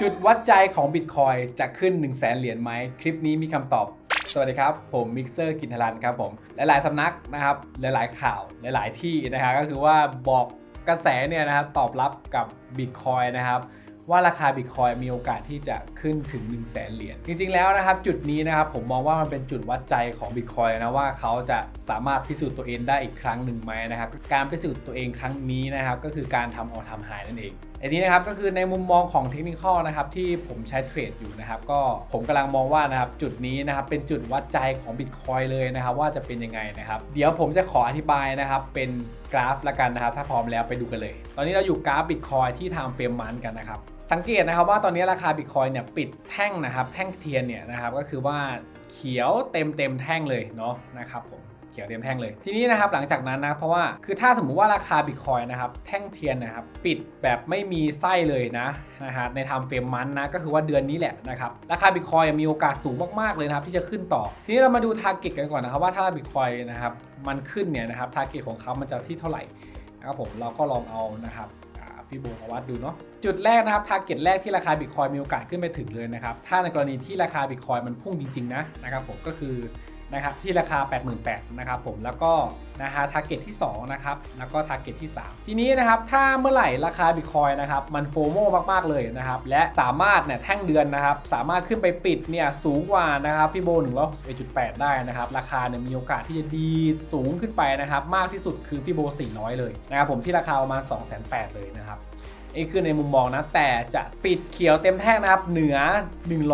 จุดวัดใจของบิตคอยจะขึ้น 1 0 0 0 0แสนเหรียญไหม คลิปนี้มีคำตอบ สวัสดีครับ ผมมิกเซอร์กินทรันครับผม หลายๆสำนักนะครับ หลายๆข่าว หลายๆที่นะครับ ก็คือว่าบอกกระแสเนี่ยนะครับตอบรับกับบิตคอยนะครับว่าราคาบิตคอยมีโอกาสที่จะขึ้นถึง 1 0 0 0 0แสนเหรียญจริง ๆ แล้วนะครับ จุดนี้นะครับผมมองว่ามันเป็นจุดวัดใจของบิตคอยนะว่าเขาจะสามารถพิสูจน์ตัวเองได้อีกครั้งหนึ่งไหมนะครับ การพิสูจน์ตัวเองครั้งนี้นะครับ ก็คือการทำออทำหายนั่นเอง อันนี้นะครับก็คือในมุมมองของเทคนิคนะครับที่ผมใช้เทรดอยู่นะครับก็ผมกำลังมองว่านะครับจุดนี้นะครับเป็นจุดวัดใจของบิตคอยเลยนะครับว่าจะเป็นยังไงนะครับเดี๋ยวผมจะขออธิบายนะครับเป็นกราฟละกันนะครับถ้าพร้อมแล้วไปดูกันเลย ตอนนี้เราอยู่กราฟบิตคอยที่ทำเฟรมมันกันนะครับสังเกตนะครับว่าตอนนี้ราคาบิตคอยเนี่ยปิดแท่งนะครับแท่งเทียนเนี่ยนะครับก็คือว่าเขียวเต็มเต็มแท่งเลยเนาะนะครับผม เขียวเต็มแท่งเลย ทีนี้นะครับหลังจากนั้นนะเพราะว่าคือถ้าสมมุติว่าราคาบิตคอยนะครับแท่งเทียนนะครับปิดแบบไม่มีไส้เลยนะนะฮะในทำเฟรมมันนะก็คือว่าเดือนนี้แหละนะครับราคาบิตคอยมีโอกาสสูงมากๆเลยนะครับที่จะขึ้นต่อ ทีนี้เรามาดูทาร์เก็ตกันก่อนนะครับว่าถ้าบิตคอยนะครับมันขึ้นเนี่ยนะครับทาร์เก็ตของเขามันจะที่เท่าไหร่นะครับผมเราก็ลองเอานะครับพี่โบมาวัดดูเนาะจุดแรกนะครับทาร์เก็ตแรกที่ราคาบิตคอยมีโอกาสขึ้นไปถึงเลยนะครับถ้าในกรณีที่ราคาบิตคอยมันพุ่งจริงๆนะนะครับผมก็คือ นะครับที่ราคา 88,000นะครับผมแล้วก็นะฮะทาร์เก็ตที่ 2 นะครับ แล้วก็ทาร์เก็ตที่ 3 ทีนี้นะครับ ถ้าเมื่อไหร่ราคาบิตคอยนะครับ มันโฟโมมาก ๆ เลยนะครับ และสามารถเนี่ยแท่งเดือนนะครับ สามารถขึ้นไปปิดเนี่ยสูงกว่านะครับพี่โบ161.8 ได้นะครับ ราคาเนี่ยมีโอกาสที่จะดีสูงขึ้นไปนะครับ มากที่สุดคือพี่โบ400 เลยนะครับผมที่ราคาประมาณ 2 8 0 0 0เลยนะครับ นี่คือในมุมมองนะ แต่จะปิดเขียวเต็มแท่งนะครับ เหนือ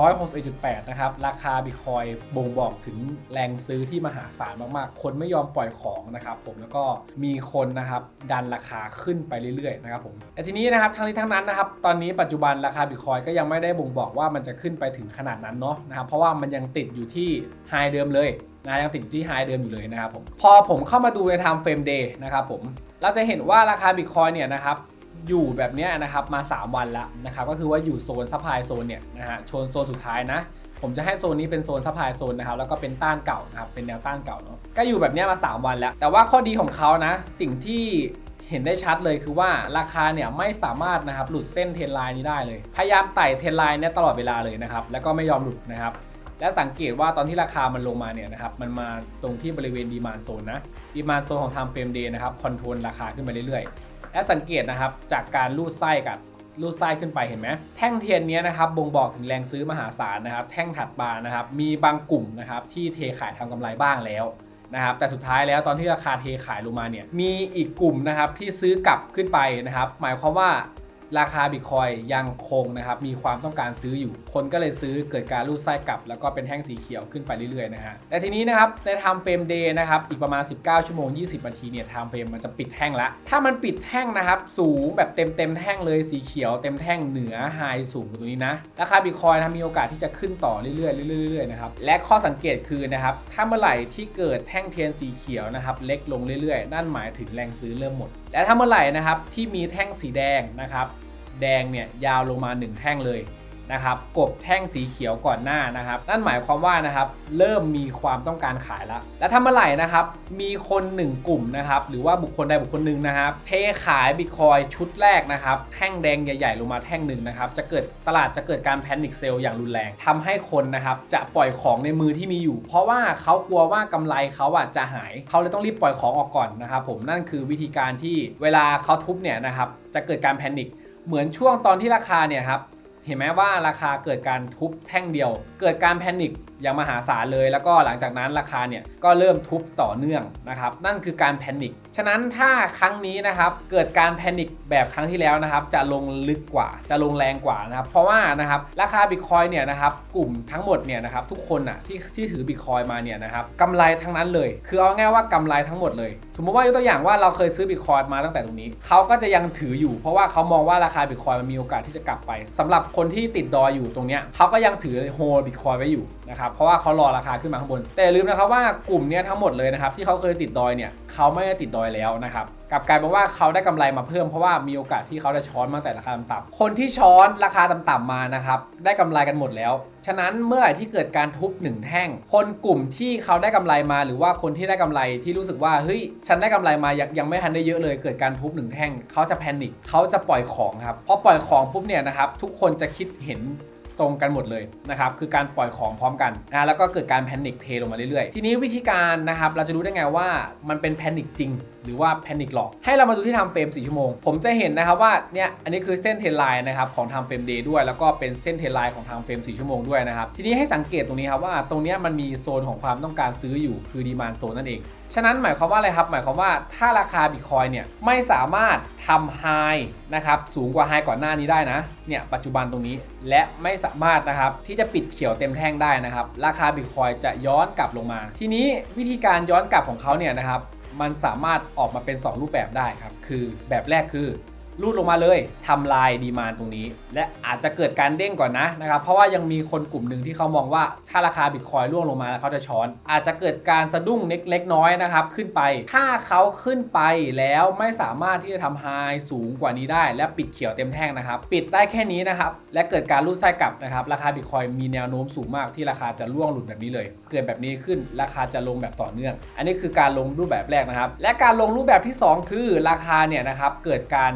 161.8 นะครับ ราคาบิตคอยบ่งบอกถึงแรงซื้อที่มหาศาลมากๆ คนไม่ยอมปล่อยของนะครับผมแล้วก็มีคนนะครับดันราคาขึ้นไปเรื่อยๆนะครับผมแต่ทีนี้นะครับทั้งนี้ทั้งนั้นนะครับ ตอนนี้ปัจจุบันราคาบิตคอยก็ยังไม่ได้บ่งบอกว่ามันจะขึ้นไปถึงขนาดนั้นเนาะนะครับเพราะว่ามันยังติดอยู่ที่ไฮเดิมเลยนะยังติดอยู่ที่ไฮเดิมอยู่เลยนะครับผมพอผมเข้ามาดูใน time frame day นะครับผมเราจะเห็นว่าราคาบิตคอยเนี่ยนะครับ อยู่แบบนี้นะครับมา 3 วันแล้วนะครับก็คือว่าอยู่โซนซัพพลายโซนเนี่ยนะฮะโซนโซนสุดท้ายนะ ผมจะให้โซนนี้เป็นโซนซัพพลายโซนนะครับแล้วก็เป็นต้านเก่านะครับเป็นแนวต้านเก่าเนาะก็อยู่แบบนี้มา 3 วันแล้ว แต่ว่าข้อดีของเขานะสิ่งที่เห็นได้ชัดเลยคือว่าราคาเนี่ยไม่สามารถนะครับหลุดเส้นเทรนไลน์นี้ได้เลย พยายามไต่เทรนไลน์เนี่ยตลอดเวลาเลยนะครับแล้วก็ไม่ยอมหลุดนะครับและสังเกตว่าตอนที่ราคามันลงมาเนี่ยนะครับมันมาตรงที่บริเวณดีมานโซนนะดีมานโซนของทำเฟรมเดย์นะครับคอนโทรลราคาขึ้นไปเรื่อยๆ และสังเกตนะครับจากการลูดไส้กับลูดไส้ขึ้นไปเห็นไหมแท่งเทียนนี้นะครับบ่งบอกถึงแรงซื้อมหาศาลนะครับ แท่งถัดมานะครับ มีบางกลุ่มนะครับที่เทขายทำกำไรบ้างแล้วนะครับ แต่สุดท้ายแล้วตอนที่ราคาเทขายลงมาเนี่ยมีอีกกลุ่มนะครับที่ซื้อกลับขึ้นไปนะครับ หมายความว่า ราคาบิตคอยยังคงนะครับมีความต้องการซื้ออยู่ คนก็เลยซื้อเกิดการรูดไส้กลับ แล้วก็เป็นแท่งสีเขียวขึ้นไปเรื่อยๆนะฮะแต่ทีนี้นะครับในไทม์เฟรมเดย์นะครับอีกประมาณ 19 ชั่วโมง 20นาทีเนี่ยไทม์เฟรมมันจะปิดแท่งละ ถ้ามันปิดแท่งนะครับสูงแบบเต็มเต็มๆแท่งเลยสีเขียวเต็มแท่งเหนือไฮสูงตัวนี้นะราคาบิตคอยนะมีโอกาสที่จะขึ้นต่อเรื่อยๆเรื่อยๆเรื่อยๆนะครับและข้อสังเกตคือนะครับถ้าเมื่อไหร่ที่เกิดแท่งเทียนสีเขียวนะครับเล็กลงเรื่อยๆ นั่นหมายถึงแรงซื้อเริ่มหมด และถ้าเมื่อไหร่นะครับที่มีแท่งสีแดงนะครับ แดงเนี่ยยาวลงมา1แท่งเลยนะครับกบแท่งสีเขียวก่อนหน้านะครับ นั่นหมายความว่านะครับเริ่มมีความต้องการขายแล้ว และถ้าเมื่อไหร่นะครับมีคน 1 กลุ่มนะครับหรือว่าบุคคลใดบุคคลหนึ่งนะครับเทขายบิตคอยชุดแรกนะครับแท่งแดงใหญ่ๆลงมาแท่งหนึ่งนะครับจะเกิดตลาดจะเกิดการแพนิคเซลอย่างรุนแรงทำให้คนนะครับจะปล่อยของในมือที่มีอยู่ เพราะว่าเขากลัวว่ากำไรเขาอะจะหายเขาเลยต้องรีบปล่อยของออกก่อนนะครับผมนั่นคือวิธีการที่เวลาเขาทุบเนี่ยนะครับจะเกิดการแพนิค เหมือนช่วงตอนที่ราคาเนี่ยครับ เห็นไหมว่าราคาเกิดการทุบแท่งเดียว เกิดการแพนิคอย่างมหาศาลเลย แล้วก็หลังจากนั้นราคาเนี่ยก็เริ่มทุบต่อเนื่องนะครับนั่นคือการแพนิคฉะนั้นถ้าครั้งนี้นะครับเกิดการแพนิคแบบครั้งที่แล้วนะครับจะลงลึกกว่าจะลงแรงกว่านะครับเพราะว่านะครับราคาบิตคอยเนี่ยนะครับกลุ่มทั้งหมดเนี่ยนะครับทุกคนอะที่ที่ถือบิตคอยมาเนี่ยนะครับกำไรทั้งนั้นเลย คือเอาง่ายว่ากำไรทั้งหมดเลย สมมติว่ายกตัวอย่างว่าเราเคยซื้อบิตคอยมาตั้งแต่ตรงนี้เขาก็จะยังถืออยู่ เพราะว่าเขามองว่าราคาบิตคอยมันมีโอกาสที่จะกลับไปสำหรับคนที่ติดดอยอยู่ตรงเนี้ยเขาก็ยังถือโฮลบิตคอยไว้อยู่นะครับเพราะว่าเขารอราคาขึ้นมาข้างบน แต่ลืมนะครับว่ากลุ่มเนี้ยทั้งหมดเลยนะครับที่เขาเคยติดดอยเนี่ยเขาไม่ได้ติดดอยแล้วนะครับกลับกลายเป็นว่าเขาได้กำไรมาเพิ่มเพราะว่ามีโอกาสที่เขาจะช้อนมาแต่ราคาต่ำๆคนที่ช้อนราคาต่ำๆมานะครับได้กำไรกันหมดแล้ว ฉะนั้นเมื่อไหร่ที่เกิดการทุบหนึ่งแท่ง คนกลุ่มที่เขาได้กำไรมาหรือว่าคนที่ได้กำไรที่รู้สึกว่าเฮ้ยฉันได้กำไรมายังไม่ทันได้เยอะเลย เกิดการทุบหนึ่งแท่งเขาจะแพนิคเขาจะปล่อยของครับพอปล่อยของปุ๊บเนี่ยนะครับทุกคนจะคิดเห็น ตรงกันหมดเลยนะครับคือการปล่อยของพร้อมกันนะแล้วก็เกิดการแพนิคเทลงมาเรื่อยๆ ทีนี้วิธีการนะครับเราจะรู้ได้ไงว่ามันเป็นแพนิคจริง หรือว่าแพนิคหลอกให้เรามาดูที่ทำเฟรม4ชั่วโมง ผมจะเห็นนะครับว่าเนี่ยอันนี้คือเส้นเทรนไลน์นะครับของทำเฟรมเดย์ด้วย แล้วก็เป็นเส้นเทรนไลน์ของทางเฟรม4ชั่วโมงด้วยนะครับทีนี้ให้สังเกตตรงนี้ครับว่าตรงนี้มันมีโซนของความต้องการซื้ออยู่คือดีมานโซนนั่นเอง ฉะนั้นหมายความว่าอะไรครับ หมายความว่าถ้าราคาบิตคอยเนี่ยไม่สามารถทำไฮนะครับสูงกว่าไฮก่อนหน้านี้ได้นะเนี่ยปัจจุบันตรงนี้และไม่สามารถนะครับที่จะปิดเขียวเต็มแท่งได้นะครับ ราคาบิตคอยจะย้อนกลับลงมา ทีนี้วิธีการย้อนกลับของเขาเนี่ยนะครับมันสามารถออกมาเป็น 2 รูปแบบได้ครับ คือแบบแรกคือ รูดลงมาเลยทำลายดีมานตรงนี้ และอาจจะเกิดการเด้งก่อนนะนะครับเพราะว่ายังมีคนกลุ่มหนึ่งที่เขามองว่าถ้าราคาบิตคอยร่วงลงมาแล้วเขาจะช้อน อาจจะเกิดการสะดุ้งเล็กๆน้อยนะครับขึ้นไป ถ้าเขาขึ้นไปแล้วไม่สามารถที่จะทำไฮสูงกว่านี้ได้ และปิดเขียวเต็มแท่งนะครับ ปิดได้แค่นี้นะครับและเกิดการรูดไส้กลับนะครับราคาบิตคอยมีแนวโน้มสูงมากที่ราคาจะร่วงหลุดแบบนี้เลย เกิดแบบนี้ขึ้นราคาจะลงแบบต่อเนื่อง อันนี้คือการลงรูปแบบแรกนะครับ และการลงรูปแบบที่สองคือราคาเนี่ยนะครับเกิดการ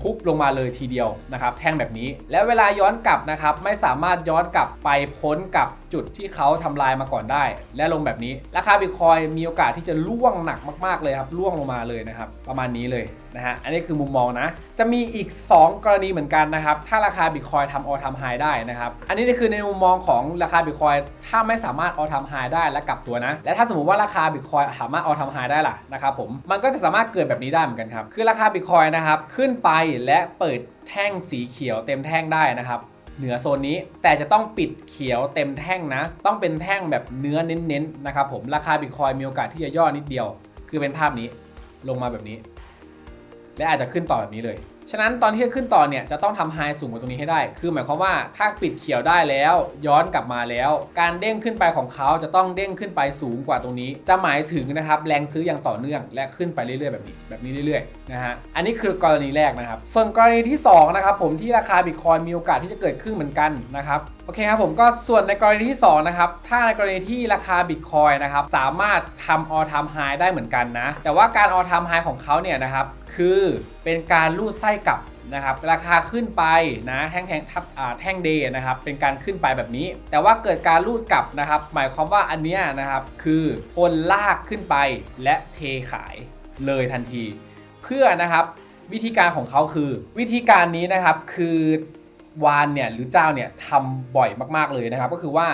ทุบลงมาเลยทีเดียวนะครับ แท่งแบบนี้ แล้วเวลาย้อนกลับนะครับ ไม่สามารถย้อนกลับไปพ้นกับจุดที่เขาทำลายมาก่อนได้ และลงแบบนี้ ราคาบิตคอยมีโอกาสที่จะล่วงหนักมาก ๆเลยครับล่วงลงมาเลยนะครับ ประมาณนี้เลยนะฮะอันนี้คือมุมมองนะจะมีอีก 2 กรณีเหมือนกันนะครับ ถ้าราคาบิตคอยทำออทำไฮได้นะครับ อันนี้คือในมุมมองของราคาบิตคอยถ้าไม่สามารถออทำไฮได้และกลับตัวนะ และถ้าสมมติว่าราคาบิตคอยสามารถออทำไฮได้ล่ะนะครับผม มันก็จะสามารถเกิดแบบนี้ได้เหมือนกันครับ คือราคาบิตคอยนะครับขึ้นไปและเปิดแท่งสีเขียวเต็มแท่งได้นะครับเหนือโซนนี้แต่จะต้องปิดเขียวเต็มแท่งนะ ต้องเป็นแท่งแบบเนื้อเน้นๆนะครับผมราคาบิตคอยมีโอกาสที่จะย่อนิดเดียว คือเป็นภาพนี้ลงมาแบบนี้ และอาจจะขึ้นต่อแบบนี้เลย ฉะนั้นตอนที่จะขึ้นต่อเนี่ยจะต้องทำไฮสูงกว่าตรงนี้ให้ได้ คือหมายความว่าถ้าปิดเขียวได้แล้ว ย้อนกลับมาแล้ว การเด้งขึ้นไปของเขาจะต้องเด้งขึ้นไปสูงกว่าตรงนี้ จะหมายถึงนะครับแรงซื้ออย่างต่อเนื่องและขึ้นไปเรื่อยๆแบบนี้แบบนี้เรื่อยๆนะฮะ อันนี้คือกรณีแรกนะครับ ส่วนกรณีที่สองนะครับผมที่ราคาบิตคอยมีโอกาสที่จะเกิดขึ้นเหมือนกันนะครับ โอเคครับผมก็ส่วนในกรณีที่สองนะครับ ถ้าในกรณีที่ราคาบิตคอยนะครับสามารถทำออทำไฮได้เหมือนกันนะ แต่ว่าการออทำไฮของเขาเนี่ยนะครับ คือเป็นการลูดไส้กลับนะครับราคาขึ้นไปนะแท่งแท่งทับแท่งเดย์นะครับเป็นการขึ้นไปแบบนี้ แต่ว่าเกิดการรูดกลับนะครับ หมายความว่าอันเนี้ยนะครับคือคนลากขึ้นไปและเทขายเลยทันที เพื่อนะครับวิธีการของเขาคือ วิธีการนี้นะครับคือวานเนี่ยหรือเจ้าเนี่ยทำบ่อยมากๆเลยนะครับ ก็คือว่า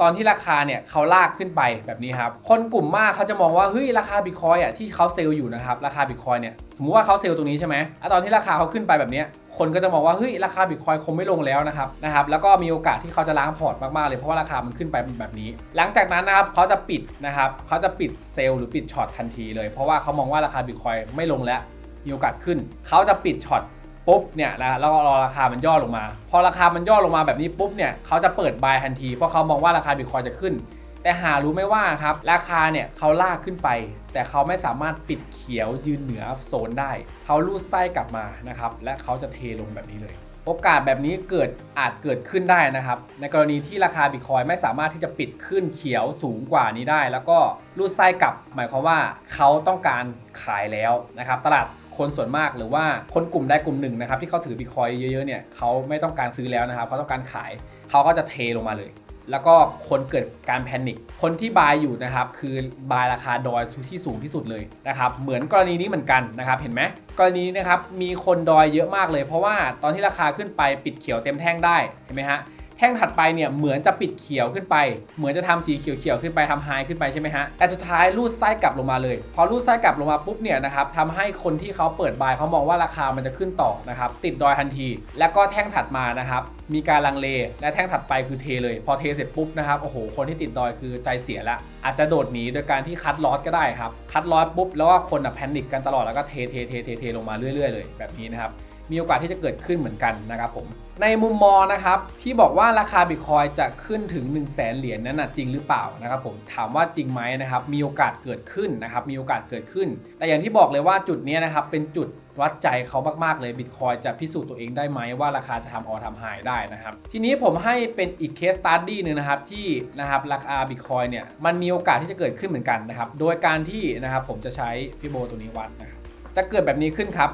ตอนที่ราคาเนี่ยเขาลากขึ้นไปแบบนี้ครับ คนกลุ่มมากเขาจะมองว่าเฮ้ยราคาบิตคอยอะที่เขาเซลล์อยู่นะครับราคาบิตคอยเนี่ยสมมุติว่าเขาเซลล์ตรงนี้ใช่ไหมตอนที่ราคาเขาขึ้นไปแบบนี้คนก็จะมองว่าเฮ้ยราคาบิตคอยคงไม่ลงแล้วนะครับนะครับแล้วก็มีโอกาสที่เขาจะล้างพอร์ตมากๆเลยเพราะว่าราคามันขึ้นไปแบบนี้ หลังจากนั้นนะครับเขาจะปิดนะครับเขาจะปิดเซลล์หรือปิดช็อตทันทีเลย เพราะว่าเขามองว่าราคาบิตคอยไม่ลงแล้วมีโอกาสขึ้น เขาจะปิดช็อต ปุ๊บเนี่ยนะแล้วก็รอราคามันย่อลงมา พอราคามันย่อลงมาแบบนี้ปุ๊บเนี่ยเขาจะเปิดบายทันทีเพราะเขามองว่าราคาบิตคอยจะขึ้น แต่หารู้ไหม่ว่าครับราคาเนี่ยเขาลากขึ้นไป แต่เขาไม่สามารถปิดเขียวยืนเหนือโซนได้ เขาลูดไส้กลับมานะครับและเขาจะเทลงแบบนี้เลย โอกาสแบบนี้เกิดอาจเกิดขึ้นได้นะครับในกรณีที่ราคาบิตคอยไม่สามารถที่จะปิดขึ้นเขียวสูงกว่านี้ได้ แล้วก็รูดไส้กลับ หมายความว่าเขาต้องการขายแล้วนะครับตลาด คนส่วนมากหรือว่าคนกลุ่มใดกลุ่มหนึ่งนะครับที่เขาถือบิตคอยเยอะๆเนี่ยเขาไม่ต้องการซื้อแล้วนะครับเขาต้องการขายเขาก็จะเทลงมาเลย แล้วก็คนเกิดการแพนิคคนที่บายอยู่นะครับคือบายราคาดอยที่สูงที่สุดเลยนะครับเหมือนกรณีนี้เหมือนกันนะครับเห็นไหมกรณีนี้นะครับมีคนดอยเยอะมากเลย เพราะว่าตอนที่ราคาขึ้นไปปิดเขียวเต็มแท่งได้เห็นไหมฮะ แท่งถัดไปเนี่ยเหมือนจะปิดเขียวขึ้นไป เหมือนจะทำสีเขียวๆขึ้นไปทำไฮขึ้นไปใช่ไหมฮะ แต่สุดท้ายรูดไส้กลับลงมาเลย พอรูดไส้กลับลงมาปุ๊บเนี่ยนะครับทำให้คนที่เขาเปิดบายเขามองว่าราคามันจะขึ้นต่อนะครับติดดอยทันที แล้วก็แท่งถัดมานะครับมีการลังเลและแท่งถัดไปคือเทเลย พอเทเสร็จปุ๊บนะครับโอ้โหคนที่ติดดอยคือใจเสียละอาจจะโดดหนีโดยการที่คัดลอสก็ได้ครับคัดลอสปุ๊บแล้วก็คนอะแพนิคกันตลอดแล้วก็เทเทเทเทเทลงมาเรื่อยๆเลยแบบนี้นะครับ มีโอกาสที่จะเกิดขึ้นเหมือนกันนะครับผมในมุมมองนะครับที่บอกว่าราคาบิตคอยจะขึ้นถึง 1 0 0 0 0แสนเหรียญนั้นนะจริงหรือเปล่านะครับผมถามว่าจริงไหมนะครับมีโอกาสเกิดขึ้นนะครับมีโอกาสเกิดขึ้น แต่อย่างที่บอกเลยว่าจุดนี้นะครับเป็นจุดวัดใจเขามากๆเลยบิตคอยจะพิสูจน์ตัวเองได้ไหมว่าราคาจะทำออทำไฮได้นะครับ ทีนี้ผมให้เป็นอีกเคสตัดดี้หนึ่งนะครับที่นะครับราคาบิตคอยเนี่ยมันมีโอกาสที่จะเกิดขึ้นเหมือนกันนะครับโดยการที่นะครับผมจะใช้ฟิโบตัวนี้วัดนะครับจะเกิดแบบนี้ขึ้นครับ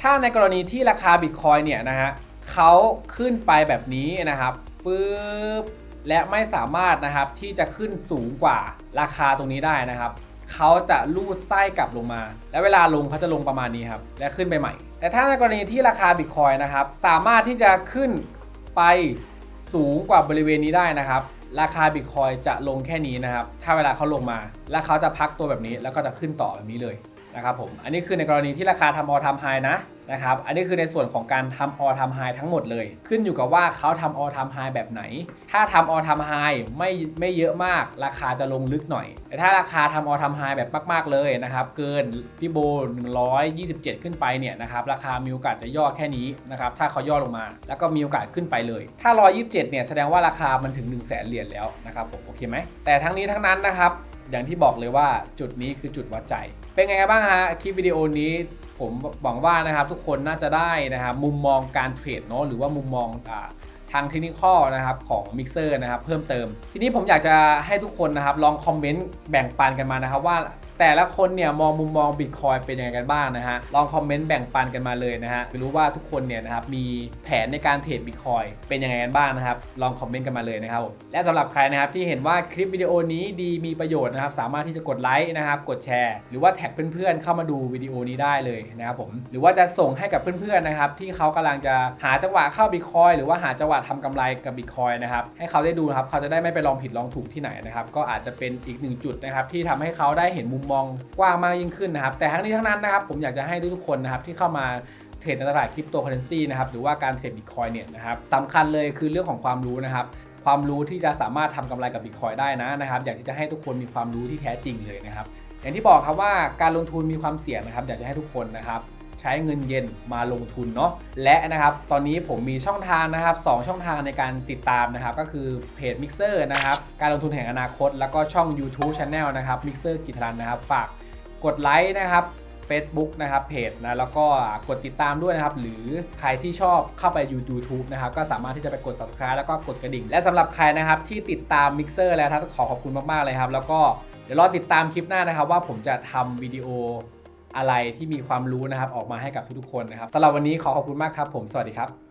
ถ้าในกรณีที่ราคาบิตคอยเนี่ยนะฮะเขาขึ้นไปแบบนี้นะครับฟืบและไม่สามารถนะครับที่จะขึ้นสูงกว่าราคาตรงนี้ได้นะครับเขาจะลูดไส้กลับลงมา และเวลาลงเขาจะลงประมาณนี้ครับ และขึ้นไปใหม่ แต่ถ้าในกรณีที่ราคาบิตคอยนะครับ สามารถที่จะขึ้นไปสูงกว่าบริเวณนี้ได้นะครับ ราคาบิตคอยจะลงแค่นี้นะครับ ถ้าเวลาเขาลงมา แล้วเขาจะพักตัวแบบนี้ แล้วก็จะขึ้นต่อแบบนี้เลย นะครับผม อันนี้คือในกรณีที่ราคาทำออทำไฮนะนะครับ อันนี้คือในส่วนของการทำออทำไฮทั้งหมดเลย ขึ้นอยู่กับว่าเขาทำออทำไฮแบบไหน ถ้าทำออทำไฮไม่ไม่เยอะมาก ราคาจะลงลึกหน่อย แต่ถ้าราคาทำออทำไฮแบบมาก ๆ เลยนะครับ เกินฟิโบ 127 ขึ้นไปเนี่ยนะครับ ราคามีโอกาสจะย่อแค่นี้นะครับ ถ้าเขาย่อลงมา แล้วก็มีโอกาสขึ้นไปเลย ถ้า 127 เนี่ยแสดงว่าราคามันถึง 1 0 0 0 0แสนเหรียญแล้วนะครับผม โอเคไหม แต่ทั้งนี้ทั้งนั้นนะครับ อย่างที่บอกเลยว่าจุดนี้คือจุดวัดใจ เป็นไงกันบ้างฮะคลิปวิดีโอนี้ผมหวังว่านะครับทุกคนน่าจะได้นะครับมุมมองการเทรดเนาะหรือว่ามุมมองอ่าทางเทคนิคนะครับของมิกเซอร์นะครับเพิ่มเติม ทีนี้ผมอยากจะให้ทุกคนนะครับลองคอมเมนต์แบ่งปันกันมานะครับว่า แต่ละคนเนี่ยมองมุมมองบิตคอยเป็นยังไงกันบ้างนะฮะลองคอมเมนต์แบ่งปันกันมาเลยนะฮะไม่รู้ว่าทุกคนเนี่ยนะครับมีแผนในการเทรดบิตคอยเป็นยังไงกันบ้างนะครับลองคอมเมนต์กันมาเลยนะครับผมและสำหรับใครนะครับที่เห็นว่าคลิปวิดีโอนี้ดีมีประโยชน์นะครับสามารถที่จะกดไลค์นะครับกดแชร์ หรือว่าแท็กเพื่อนๆเข้ามาดูวิดีโอนี้ได้เลยนะครับผมหรือว่าจะส่งให้กับเพื่อนๆนะครับที่เขากำลังจะหาจังหวะเข้าบิตคอยหรือว่าหาจังหวะทำกำไรกับบิตคอยนะครับให้เขาได้ดูครับเขาจะได้ไม่ไปลองผิดลองถูกที่ไหนนะครับก็อาจจะเป็นอีกหนึ่งจุดนะครับที่ทำให้เขาได้เห็นมุมมองกว้างมากยิ่งขึ้นนะครับ แต่ทั้งนี้ทั้งนั้นนะครับผมอยากจะให้ทุกๆคนนะครับที่เข้ามาเทรดในตลาดคริปโตเคอเรนซีนะครับหรือว่าการเทรดบิตคอยเนี่ยนะครับสำคัญเลยคือเรื่องของความรู้นะครับความรู้ที่จะสามารถทำกำไรกับบิตคอยได้นะนะครับอยากที่จะให้ทุกคนมีความรู้ที่แท้จริงเลยนะครับอย่างที่บอกครับว่าการลงทุนมีความเสี่ยงนะครับ อยากจะให้ทุกคนนะครับ ใช้เงินเย็นมาลงทุนเนาะและนะครับตอนนี้ผมมีช่องทางนะครับสองช่องทางในการติดตามนะครับ ก็คือเพจ Mixer นะครับ การลงทุนแห่งอนาคต แล้วก็ช่อง YouTube Channel นะครับ Mixer กิจรันนะครับ ฝากกดไลค์นะครับ Facebook นะครับเพจนะแล้วก็กดติดตามด้วยนะครับ หรือใครที่ชอบเข้าไป YouTube นะครับ ก็สามารถที่จะไปกด subscribe แล้วก็กดกระดิ่ง และสำหรับใครนะครับที่ติดตาม Mixer แล้วครับขอขอบคุณมากๆเลยครับ แล้วก็เดี๋ยวรอติดตามคลิปหน้านะครับ ว่าผมจะทำวิดีโอ อะไรที่มีความรู้นะครับ ออกมาให้กับทุกๆคนนะครับสำหรับวันนี้ขอขอบคุณมากครับ ผมสวัสดีครับ